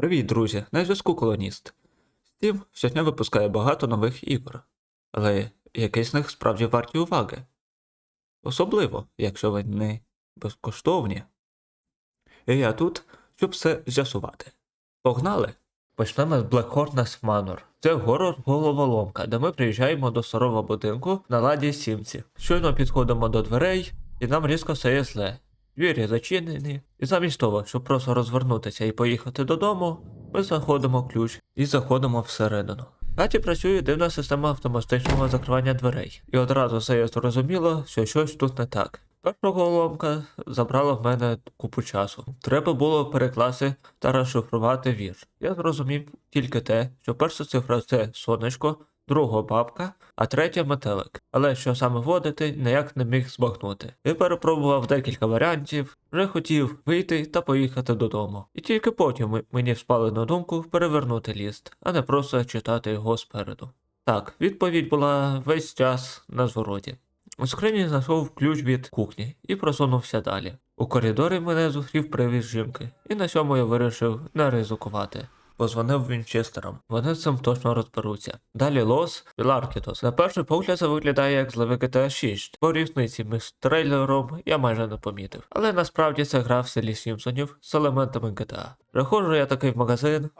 Привіт, друзі! На зв'язку колоніст. Steam щодня випускає багато нових ігор, але якісь з них справді варті уваги. Особливо, якщо вони безкоштовні. І я тут, щоб все з'ясувати. Погнали! Почнемо з Black Hornets Manor. Це горор головоломка, де ми приїжджаємо до старого будинку на ладі сімці. Щойно підходимо до дверей, і нам різко стає зле. Двері зачинені, і замість того, щоб просто розвернутися і поїхати додому, ми знаходимо ключ і заходимо всередину. В працює дивна система автоматичного закривання дверей, і одразу стає зрозуміло, що щось тут не так. Перша головоломка забрала в мене купу часу. Треба було перекласти та розшифрувати вірш. Я зрозумів тільки те, що перша цифра це сонечко, друга бабка, а третя метелик. Але що саме вводити, ніяк не міг збагнути. І перепробував декілька варіантів, вже хотів вийти та поїхати додому. І тільки потім мені вспали на думку перевернути ліст, а не просто читати його спереду. Так, відповідь була весь час на звороті. У скрині знайшов ключ від кухні і просунувся далі. У коридорі мене зустрів привіз жінки, і на цьому я вирішив не ризикувати. Позвонив Вінчестерам. Вони з цим точно розберуться. Далі Лос і Ларкітос. На перший погляд це виглядає як зливи GTA 6. По різниці між трейлером я майже не помітив. Але насправді це гра в селі Сімпсонів з елементами GTA. Приходжу я такий в магазин.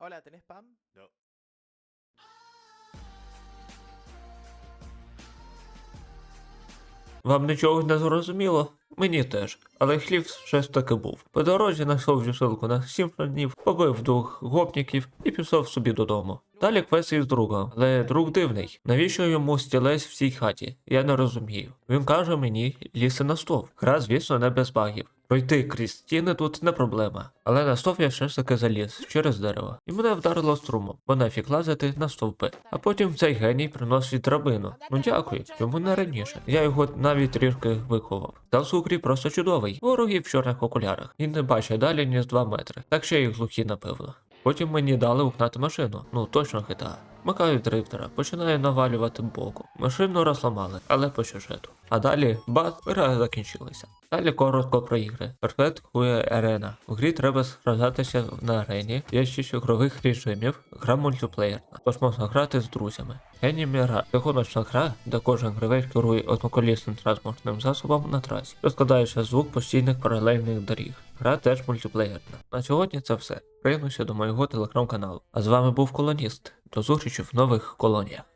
Вам нічого не зрозуміло? Мені теж, але хліб щось таки був. По дорозі знайшов жішилку на сімфонів, побив двох гопніків і пішов собі додому. Далі квест із другом, але друг дивний. Навіщо йому стілець в цій хаті? Я не розумію. Він каже мені ліси на стов. Гра, звісно, не без багів. Пройти крізь стіни тут не проблема. Але на стов я все ж таки заліз через дерево. І мене вдарило струмом, бо нафіг лазити на стовпи. А потім цей геній приносить драбину. Ну дякую, чому не раніше. Я його навіть трішки виховав. Та у грі просто чудовий. Вороги в чорних окулярах. І не бачить далі ніж 2 метри. Так ще й глухі, напевно. Потім мені дали угнати машину. Ну точно хита. Макаю дрифтера, починаю навалювати боку. Машину розламали, але по сюжету. А далі бац, гра закінчилася. Далі коротко про ігри. Perfect Хує Арена. У грі треба сражатися на арені, є шість ігрових режимів, гра мультиплеєрна, тож можна грати з друзями. Енімі гра це гоночна гра, де кожен гравець керує одноколісним транспортним засобом на трасі, розкладаючи звук постійних паралельних доріг. Гра теж мультиплеєрна. На сьогодні це все. Приєднуйся до моєго телеграм-каналу. А з вами був колоніст. До зустрічі в нових колоніях.